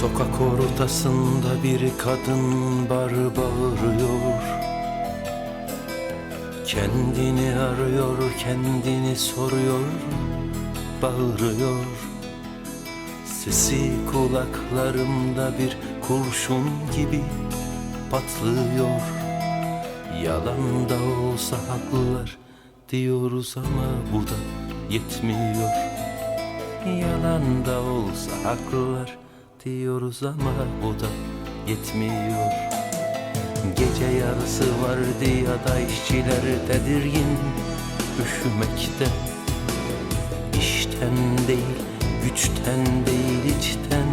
Sokak ortasında bir kadın bar bağırıyor. Kendini arıyor, kendini soruyor, bağırıyor. Sesi kulaklarımda bir kurşun gibi patlıyor. Yalan da olsa haklılar diyoruz ama bu da yetmiyor. Yalan da olsa haklılar diyoruz ama bu da yetmiyor. Gece yarısı vardı ya da işçiler tedirgin. Üşümekte İşten değil, güçten değil içten.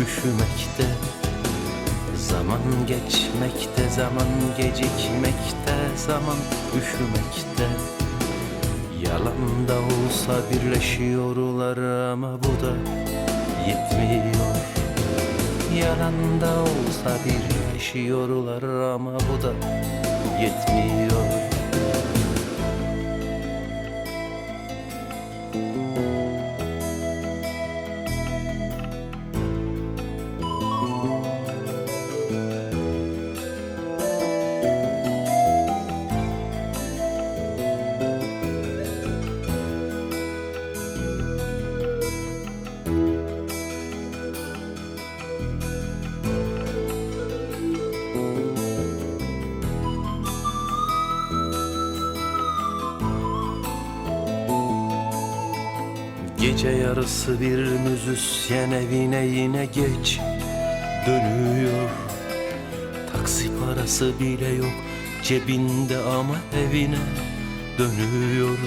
Üşümekte Zaman geçmekte, zaman gecikmekte, zaman üşümekte. Yalan da olsa birleşiyorlar ama bu da yetmiyor Yalan da olsa birleşiyorlar ama bu da yetmiyor Gece yarısı bir müzisyen evine yine geç dönüyor. Taksi parası bile yok cebinde ama evine dönüyor.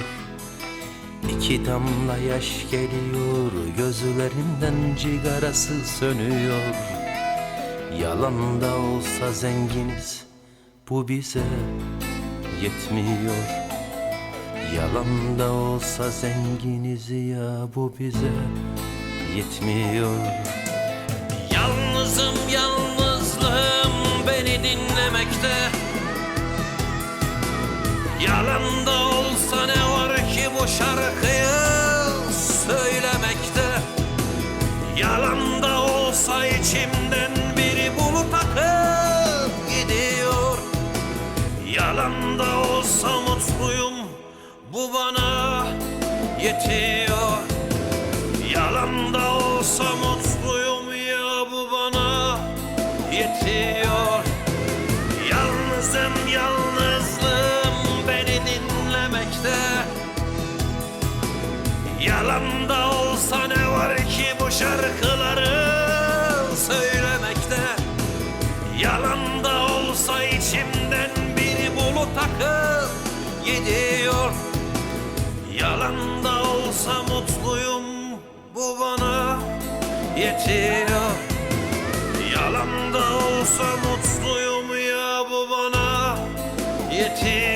İki damla yaş geliyor gözlerinden cigarası sönüyor. Yalan da olsa zenginiz bu bize yetmiyor Yalan da olsa zenginiz ya bu bize yetmiyor. Yalnızım yalnızlığım beni dinlemekte. Yalan da olsa ne var ki bu şarkıyı bu bana yetiyor. Yalan da olsa mutluyum ya bu bana yetiyor. Yalnızım yalnızlığım beni dinlemekte. Yalan da olsa ne var ki bu şarkıları söylemekte? Yalan da olsa içimden biri bulut akıp gidiyor Yalan da olsa mutluyum bu bana yetiyor. Yalan da olsa mutluyum ya bu bana yetiyor.